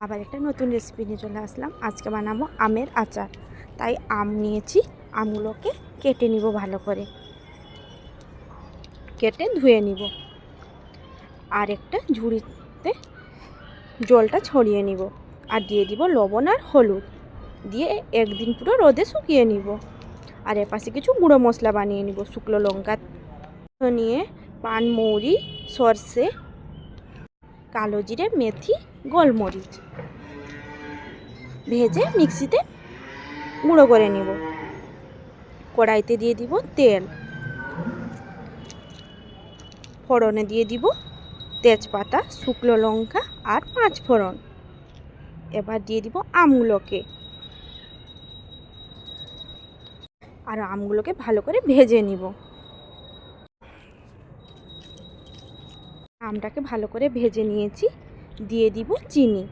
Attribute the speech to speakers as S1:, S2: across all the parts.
S1: আবার একটা নতুন রেসিপি নিয়ে চলে আসলাম। আজকে বানাবো আমের আচার। তাই আম নিয়েছি, আমগুলোকে কেটে নিব ভালো করে। কেটে ধুয়ে নিব। আর একটা ঝুড়িতে জলটা ছড়িয়ে নিব। আর দিয়ে দিব লবণ আর হলুদ। দিয়ে একদিন পুরো রোদে শুকিয়ে নিব। আর এপাশে কিছু গুঁড়ো মশলা বানিয়ে নিব, শুকনো লঙ্কা নিয়ে, পান মৌরি, সর্ষে, কালো জিরে, মেথি গোলমরিচ। ভেজে মিক্সিতে গুঁড়ো করে নিব। কড়াইতে দিয়ে দিব তেল। ফোড়নে দিয়ে দিব তেজপাতা, শুকনো লঙ্কা আর পাঁচ ফোড়ন। এবার দিয়ে দিব আমগুলোকে। আর আমগুলোকে ভালো করে ভেজে নিব। আমটাকে ভালো করে ভেজে নিয়েছি। দিয়ে দিব চিনি।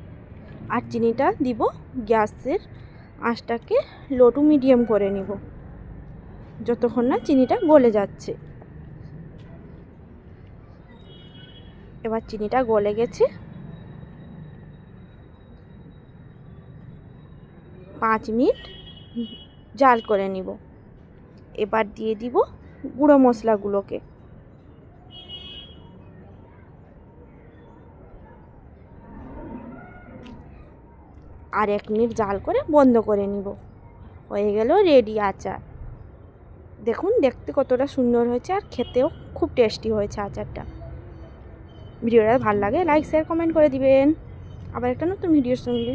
S1: আর চিনিটা দিব গ্যাসের আঁচটাকে লো টু মিডিয়াম করে নিব। যতক্ষণ না চিনিটা গলে যাচ্ছে। এবার চিনিটা গলে গেছে। পাঁচ মিনিট জাল করে নিব। এবার দিয়ে দিব গুঁড়ো মশলাগুলোকে। আর এক মিনিট জাল করে বন্ধ করে নিব। হয়ে গেল রেডি আচার। দেখুন, দেখতে কতটা সুন্দর হয়েছে আর খেতেও খুব টেস্টি হয়েছে আচারটা। ভিডিওটা ভালো লাগে, লাইক শেয়ার কমেন্ট করে দিবেন। আবার একটা নতুন ভিডিওর সঙ্গে